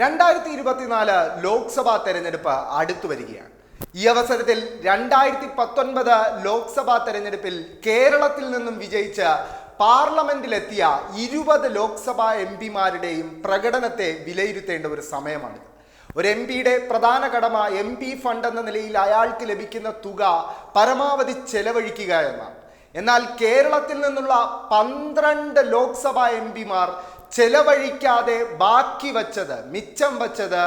രണ്ടായിരത്തി ഇരുപത്തിനാല് ലോക്സഭാ തെരഞ്ഞെടുപ്പ് അടുത്തു വരികയാണ്. ഈ അവസരത്തിൽ രണ്ടായിരത്തി പത്തൊൻപത് ലോക്സഭാ തെരഞ്ഞെടുപ്പിൽ കേരളത്തിൽ നിന്നും വിജയിച്ച പാർലമെന്റിലെത്തിയ ഇരുപത് ലോക്സഭാ എം പിമാരുടെയും പ്രകടനത്തെ വിലയിരുത്തേണ്ട ഒരു സമയമാണിത്. ഒരു എം പിയുടെ പ്രധാന കടമ എം പി ഫണ്ട് എന്ന നിലയിൽ അയാൾക്ക് ലഭിക്കുന്ന തുക പരമാവധി ചെലവഴിക്കുക എന്നാണ്. എന്നാൽ കേരളത്തിൽ നിന്നുള്ള പന്ത്രണ്ട് ലോക്സഭാ എം പിമാർ ചെലവഴിക്കാതെ ബാക്കി വച്ചത് മിച്ചം വച്ചത്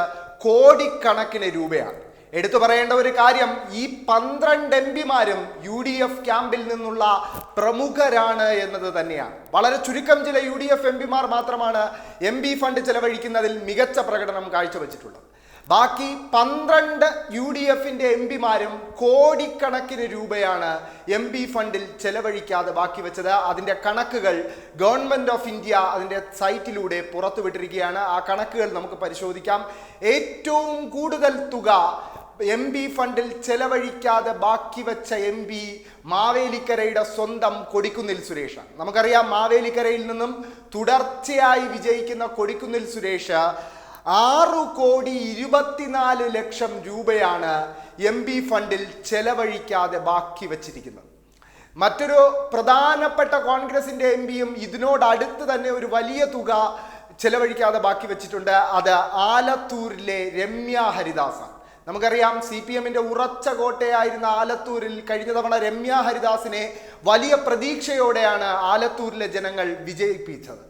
കോടിക്കണക്കിന് രൂപയാണ്. എടുത്തു പറയേണ്ട ഒരു കാര്യം ഈ പന്ത്രണ്ട് എം പിമാരും യു ഡി എഫ് ക്യാമ്പിൽ നിന്നുള്ള പ്രമുഖരാണ് എന്നത് തന്നെയാണ്. വളരെ ചുരുക്കം ചില യു ഡി എഫ് എം പിമാർ മാത്രമാണ് എം ഫണ്ട് ചെലവഴിക്കുന്നതിൽ മികച്ച പ്രകടനം കാഴ്ചവെച്ചിട്ടുള്ളത്. ബാക്കി പന്ത്രണ്ട് യു ഡി എഫിന്റെ എം പിമാരും കോടിക്കണക്കിന് രൂപയാണ് എം പി ഫണ്ടിൽ ചെലവഴിക്കാതെ ബാക്കി വെച്ചത്. അതിന്റെ കണക്കുകൾ ഗവൺമെന്റ് ഓഫ് ഇന്ത്യ അതിന്റെ സൈറ്റിലൂടെ പുറത്തുവിട്ടിരിക്കുകയാണ്. ആ കണക്കുകൾ നമുക്ക് പരിശോധിക്കാം. ഏറ്റവും കൂടുതൽ തുക എം പി ഫണ്ടിൽ ചെലവഴിക്കാതെ ബാക്കി വെച്ച എം പി മാവേലിക്കരയുടെ സ്വന്തം കൊടിക്കുന്നിൽ സുരേഷാണ് നമുക്കറിയാം മാവേലിക്കരയിൽ നിന്നും തുടർച്ചയായി വിജയിക്കുന്ന കൊടിക്കുന്നിൽ സുരേഷ് ആറു കോടി ഇരുപത്തിനാല് ലക്ഷം രൂപയാണ് എം പി ഫണ്ടിൽ ചെലവഴിക്കാതെ ബാക്കി വച്ചിരിക്കുന്നത്. മറ്റൊരു പ്രധാനപ്പെട്ട കോൺഗ്രസിന്റെ എം പിയും ഇതിനോടടുത്ത് തന്നെ ഒരു വലിയ തുക ചെലവഴിക്കാതെ ബാക്കി വെച്ചിട്ടുണ്ട്. അത് ആലത്തൂരിലെ രമ്യ ഹരിദാസാണ് നമുക്കറിയാം സി പി എമ്മിന്റെ ഉറച്ച കോട്ടയായിരുന്ന ആലത്തൂരിൽ കഴിഞ്ഞ തവണ രമ്യ ഹരിദാസിനെ വലിയ പ്രതീക്ഷയോടെയാണ് ആലത്തൂരിലെ ജനങ്ങൾ വിജയിപ്പിച്ചത്.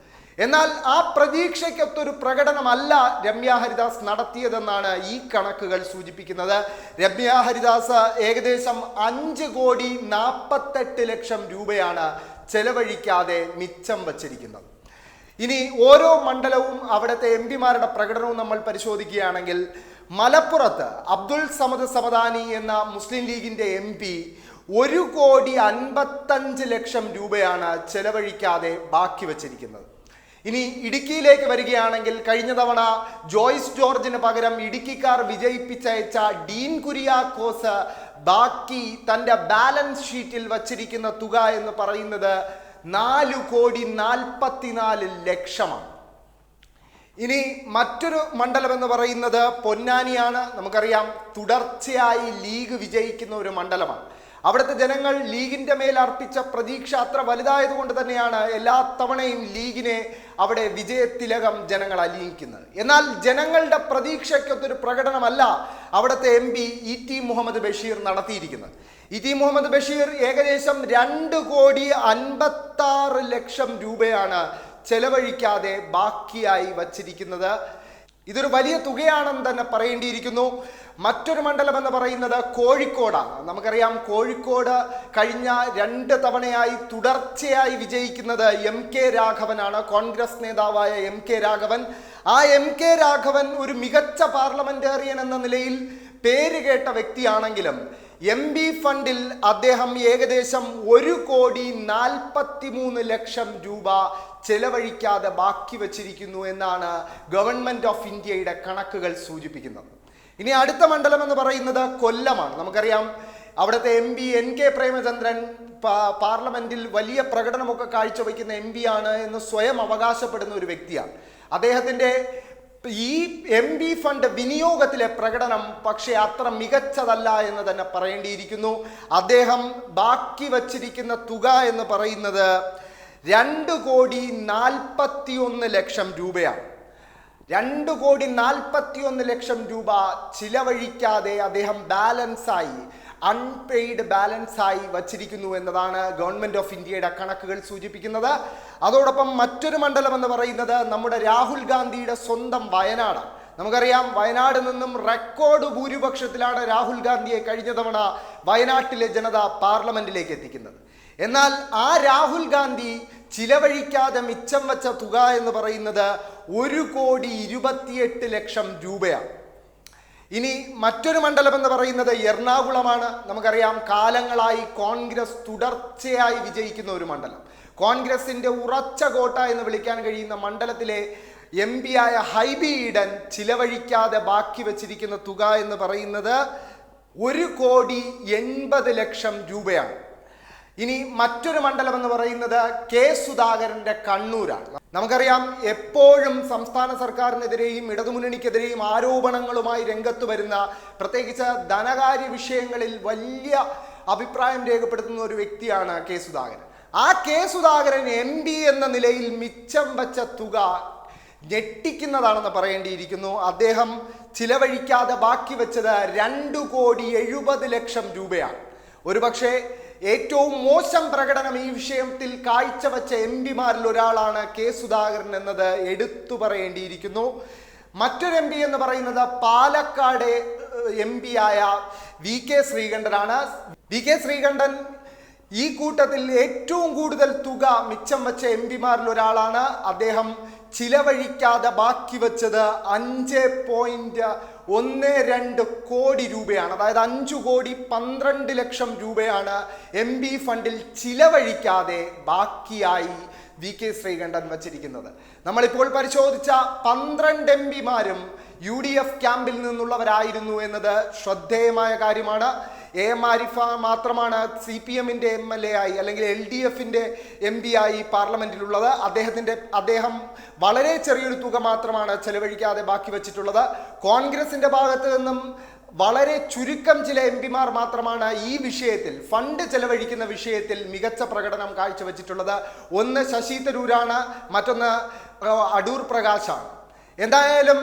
എന്നാൽ ആ പ്രതീക്ഷയ്ക്കൊത്തൊരു പ്രകടനമല്ല രമ്യ ഹരിദാസ് നടത്തിയതെന്നാണ് ഈ കണക്കുകൾ സൂചിപ്പിക്കുന്നത്. രമ്യ ഹരിദാസ് ഏകദേശം അഞ്ച് കോടി നാൽപ്പത്തെട്ട് ലക്ഷം രൂപയാണ് ചെലവഴിക്കാതെ മിച്ചം വച്ചിരിക്കുന്നത്. ഇനി ഓരോ മണ്ഡലവും അവിടുത്തെ എം പിമാരുടെ പ്രകടനവും നമ്മൾ പരിശോധിക്കുകയാണെങ്കിൽ മലപ്പുറത്ത് അബ്ദുൾ സമദ് സമദാനി എന്ന മുസ്ലിം ലീഗിന്റെ എം പി ഒരു കോടി അൻപത്തഞ്ച് ലക്ഷം രൂപയാണ് ചെലവഴിക്കാതെ ബാക്കി വച്ചിരിക്കുന്നത്. ഇനി ഇടുക്കിയിലേക്ക് വരികയാണെങ്കിൽ കഴിഞ്ഞ തവണ ജോയ്സ് ജോർജിന് പകരം ഇടുക്കിക്കാർ വിജയിപ്പിച്ചയച്ച ഡീൻ കുര്യാക്കോസ് ബാക്കി തന്റെ ബാലൻസ് ഷീറ്റിൽ വച്ചിരിക്കുന്ന തുക എന്ന് പറയുന്നത് നാല് കോടി നാൽപ്പത്തിനാല് ലക്ഷമാണ്. ഇനി മറ്റൊരു മണ്ഡലം എന്ന് പറയുന്നത് പൊന്നാനിയാണ്. നമുക്കറിയാം തുടർച്ചയായി ലീഗ് വിജയിക്കുന്ന ഒരു മണ്ഡലമാണ്. അവിടുത്തെ ജനങ്ങൾ ലീഗിന്റെ മേൽ അർപ്പിച്ച പ്രതീക്ഷ അത്ര വലുതായതുകൊണ്ട് തന്നെയാണ് എല്ലാ തവണയും ലീഗിനെ അവിടെ വിജയത്തിലകം ജനങ്ങൾ അലിയിക്കുന്നത്. എന്നാൽ ജനങ്ങളുടെ പ്രതീക്ഷയ്ക്കൊത്തൊരു പ്രകടനമല്ല അവിടുത്തെ M P E T Muhammad Basheer നടത്തിയിരിക്കുന്നത്. ഇ ടി മുഹമ്മദ് ബഷീർ ഏകദേശം രണ്ട് കോടി അൻപത്താറ് ലക്ഷം രൂപയാണ് ചെലവഴിക്കാതെ ബാക്കിയായി വച്ചിരിക്കുന്നത്. ഇതൊരു വലിയ തുകയാണെന്ന് തന്നെ പറയേണ്ടിയിരിക്കുന്നു. മറ്റൊരു മണ്ഡലം എന്ന് പറയുന്നത് കോഴിക്കോടാണ് നമുക്കറിയാം കോഴിക്കോട് കഴിഞ്ഞ രണ്ട് തവണയായി തുടർച്ചയായി വിജയിക്കുന്നത് എം കെ രാഘവനാണ്. കോൺഗ്രസ് നേതാവായ എം കെ രാഘവൻ. ആ എം കെ രാഘവൻ ഒരു മികച്ച പാർലമെന്റേറിയൻ എന്ന നിലയിൽ പേര് കേട്ട വ്യക്തിയാണെങ്കിലും എം ബി ഫണ്ടിൽ അദ്ദേഹം ഏകദേശം ഒരു കോടി നാൽപ്പത്തി മൂന്ന് ലക്ഷം രൂപ ചെലവഴിക്കാതെ ബാക്കി വച്ചിരിക്കുന്നു എന്നാണ് ഗവൺമെന്റ് ഓഫ് ഇന്ത്യയുടെ കണക്കുകൾ സൂചിപ്പിക്കുന്നത്. ഇനി അടുത്ത മണ്ഡലം എന്ന് പറയുന്നത് കൊല്ലമാണ്. നമുക്കറിയാം അവിടുത്തെ M P N K Premachandran പാർലമെന്റിൽ വലിയ പ്രകടനമൊക്കെ കാഴ്ചവെക്കുന്ന എം പി ആണ് എന്ന് സ്വയം അവകാശപ്പെടുന്ന ഒരു വ്യക്തിയാണ്. അദ്ദേഹത്തിന്റെ ഈ എം ബി ഫണ്ട് വിനിയോഗത്തിലെ പ്രകടനം പക്ഷേ അത്ര മികച്ചതല്ല എന്ന് തന്നെ പറയേണ്ടിയിരിക്കുന്നു. അദ്ദേഹം ബാക്കി വച്ചിരിക്കുന്ന തുക എന്ന് പറയുന്നത് രണ്ട് കോടി നാൽപ്പത്തി ലക്ഷം രൂപയാണ്. രണ്ട് കോടി നാൽപ്പത്തി ഒന്ന് ലക്ഷം രൂപ ചിലവഴിക്കാതെ അദ്ദേഹം ബാലൻസായി അൺപെയ്ഡ് ബാലൻസായി വച്ചിരിക്കുന്നു എന്നതാണ് ഗവൺമെന്റ് ഓഫ് ഇന്ത്യയുടെ കണക്കുകൾ സൂചിപ്പിക്കുന്നത്. അതോടൊപ്പം മറ്റൊരു മണ്ഡലം എന്ന് പറയുന്നത് നമ്മുടെ രാഹുൽ ഗാന്ധിയുടെ സ്വന്തം വയനാടാണ് നമുക്കറിയാം വയനാട് നിന്നും റെക്കോർഡ് ഭൂരിപക്ഷത്തിലാണ് രാഹുൽ ഗാന്ധിയെ കഴിഞ്ഞ തവണ വയനാട്ടിലെ ജനത പാർലമെന്റിലേക്ക് എത്തിക്കുന്നത്. എന്നാൽ ആ രാഹുൽ ഗാന്ധി ചിലവഴിക്കാതെ മിച്ചം വച്ച തുക എന്ന് പറയുന്നത് ഒരു കോടി ഇരുപത്തിയെട്ട് ലക്ഷം രൂപയാണ് ഇനി മറ്റൊരു മണ്ഡലം എന്ന് പറയുന്നത് എറണാകുളമാണ്. നമുക്കറിയാം കാലങ്ങളായി കോൺഗ്രസ് തുടർച്ചയായി വിജയിക്കുന്ന ഒരു മണ്ഡലം. കോൺഗ്രസിന്റെ ഉറച്ച കോട്ട എന്ന് വിളിക്കാൻ കഴിയുന്ന മണ്ഡലത്തിലെ എം പി ആയ ഹൈബി ഈഡൻ ചിലവഴിക്കാതെ ബാക്കി വച്ചിരിക്കുന്ന തുക എന്ന് പറയുന്നത് ഒരു കോടി എൺപത് ലക്ഷം രൂപയാണ്. ഇനി മറ്റൊരു മണ്ഡലം എന്ന് പറയുന്നത് കെ സുധാകരന്റെ കണ്ണൂരാണ്. നമുക്കറിയാം എപ്പോഴും സംസ്ഥാന സർക്കാരിനെതിരെയും ഇടതുമുന്നണിക്കെതിരെയും ആരോപണങ്ങളുമായി രംഗത്ത് വരുന്ന പ്രത്യേകിച്ച് ധനകാര്യ വിഷയങ്ങളിൽ വലിയ അഭിപ്രായം രേഖപ്പെടുത്തുന്ന ഒരു വ്യക്തിയാണ് കെ സുധാകരൻ. ആ കെ സുധാകരൻ എം എന്ന നിലയിൽ മിച്ചം വച്ച തുക ഞെട്ടിക്കുന്നതാണെന്ന് പറയേണ്ടിയിരിക്കുന്നു. അദ്ദേഹം ചിലവഴിക്കാതെ ബാക്കി വെച്ചത് രണ്ടു കോടി എഴുപത് ലക്ഷം രൂപയാണ്. ഒരുപക്ഷെ ഏറ്റവും മോശം പ്രകടനം ഈ വിഷയത്തിൽ കാഴ്ചവെച്ച എം പിമാരിൽ ഒരാളാണ് കെ സുധാകരൻ എന്നത് എടുത്തു പറയേണ്ടിയിരിക്കുന്നു. മറ്റൊരു എം പി എന്ന് പറയുന്നത് പാലക്കാട് എം പി ആയ വി കെ ശ്രീകണ്ഠനാണ്. വി കെ ശ്രീകണ്ഠൻ ഈ കൂട്ടത്തിൽ ഏറ്റവും കൂടുതൽ തുക മിച്ചം വെച്ച എം പിമാരിൽ ഒരാളാണ്. അദ്ദേഹം ചിലവഴിക്കാതെ ബാക്കി വെച്ചത് അഞ്ച് പോയിന്റ് ഒന്ന് രണ്ട് കോടി രൂപയാണ്. അതായത് അഞ്ചു കോടി പന്ത്രണ്ട് ലക്ഷം രൂപയാണ് എം ബി ഫണ്ടിൽ ചിലവഴിക്കാതെ ബാക്കിയായി വി കെ ശ്രീകണ്ഠൻ വച്ചിരിക്കുന്നത്. നമ്മളിപ്പോൾ പരിശോധിച്ച പന്ത്രണ്ട് എം പിമാരും യു ഡി എഫ് ക്യാമ്പിൽ നിന്നുള്ളവരായിരുന്നു എന്നത് ശ്രദ്ധേയമായ കാര്യമാണ്. എ എം ആരിഫ മാത്രമാണ് സി പി എമ്മിന്റെ എം എൽ എ ആയി അല്ലെങ്കിൽ എൽ ഡി എഫിന്റെ എം പി ആയി പാർലമെന്റിലുള്ളത്. അദ്ദേഹത്തിന്റെ അദ്ദേഹം വളരെ ചെറിയൊരു തുക മാത്രമാണ് ചെലവഴിക്കാതെ ബാക്കി വെച്ചിട്ടുള്ളത്. കോൺഗ്രസിന്റെ ഭാഗത്ത് നിന്നും വളരെ ചുരുക്കം ചില എം പിമാർ മാത്രമാണ് ഈ വിഷയത്തിൽ ഫണ്ട് ചെലവഴിക്കുന്ന വിഷയത്തിൽ മികച്ച പ്രകടനം കാഴ്ചവെച്ചിട്ടുള്ളത്. ഒന്ന് ശശി തരൂരാണ് മറ്റൊന്ന് അടൂർ പ്രകാശാണ്. എന്തായാലും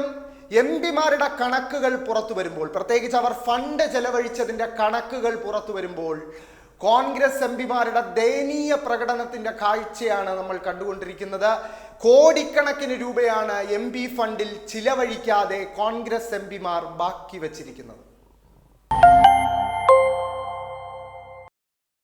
എം പിമാരുടെ കണക്കുകൾ പുറത്തു വരുമ്പോൾ പ്രത്യേകിച്ച് അവർ ഫണ്ട് ചെലവഴിച്ചതിന്റെ കണക്കുകൾ പുറത്തു വരുമ്പോൾ കോൺഗ്രസ് എം പിമാരുടെ ദയനീയ പ്രകടനത്തിന്റെ കാഴ്ചയാണ് നമ്മൾ കണ്ടുകൊണ്ടിരിക്കുന്നത്. കോടിക്കണക്കിന് രൂപയാണ് എം ഫണ്ടിൽ ചിലവഴിക്കാതെ കോൺഗ്രസ് എം ബാക്കി വച്ചിരിക്കുന്നത്.